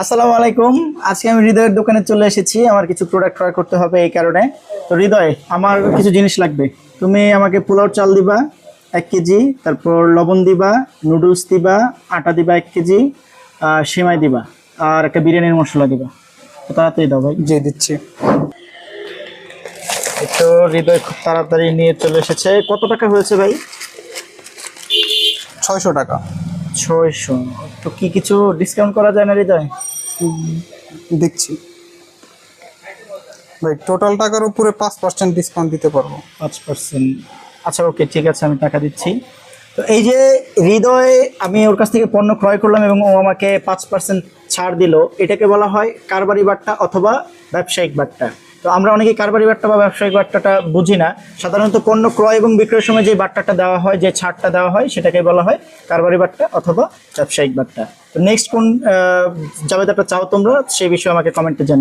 আসসালামু আলাইকুম। আজকে আমি হৃদয়ের দোকানে চলে এসেছি। আমার কিছু প্রোডাক্ট ক্রয় করতে হবে এই কারণে। তো হৃদয় আমার কিছু জিনিস লাগবে। তুমি আমাকে পোলাও চাল দিবা এক কেজি। তারপর লবণ দিবা নুডলস দিবা আটা দিবা এক কেজি আর সেমাই দিবা আর একটা বিরিয়ানির মশলা দিবা। তো তাড়াতাড়ি দাও ভাই। জি দিচ্ছি। তো হৃদয় খুব তাড়াতাড়ি নিয়ে চলে এসেছে। কত টাকা হয়েছে ভাই? ছয়শো টাকা। ছয়শো। তো কি কিছু ডিসকাউন্ট করা যায় না হৃদয়? দিচ্ছি ভাই টোটাল টাকার উপরে পাঁচ পার্সেন্ট ডিসকাউন্ট দিতে পারব। পাঁচ পার্সেন্ট আচ্ছা ওকে ঠিক আছে আমি টাকা দিচ্ছি। তো এই যে হৃদয় আমি ওর কাছ থেকে পণ্য ক্রয় করলাম এবং ও আমাকে পাঁচ পার্সেন্ট ছাড় দিল এটাকে বলা হয় কারবারি বাট্টা অথবা ব্যবসায়িক বাট্টা। তো আমরা অনেকে কারবারি বাট্টা বা ব্যবসায়িক বার্তাটা বুঝি না। সাধারণত পণ্য ক্রয় এবং বিক্রয়ের সময় যে বার্তাটা দেওয়া হয়, যে ছাড়টা দেওয়া হয়, সেটাকে বলা হয় কারবারি বার্তা অথবা ব্যবসায়িক বার্তা তো নেক্সট কোন জাবেদাটা চাও তোমরা সেই বিষয়ে আমাকে কমেন্টে জানিয়ে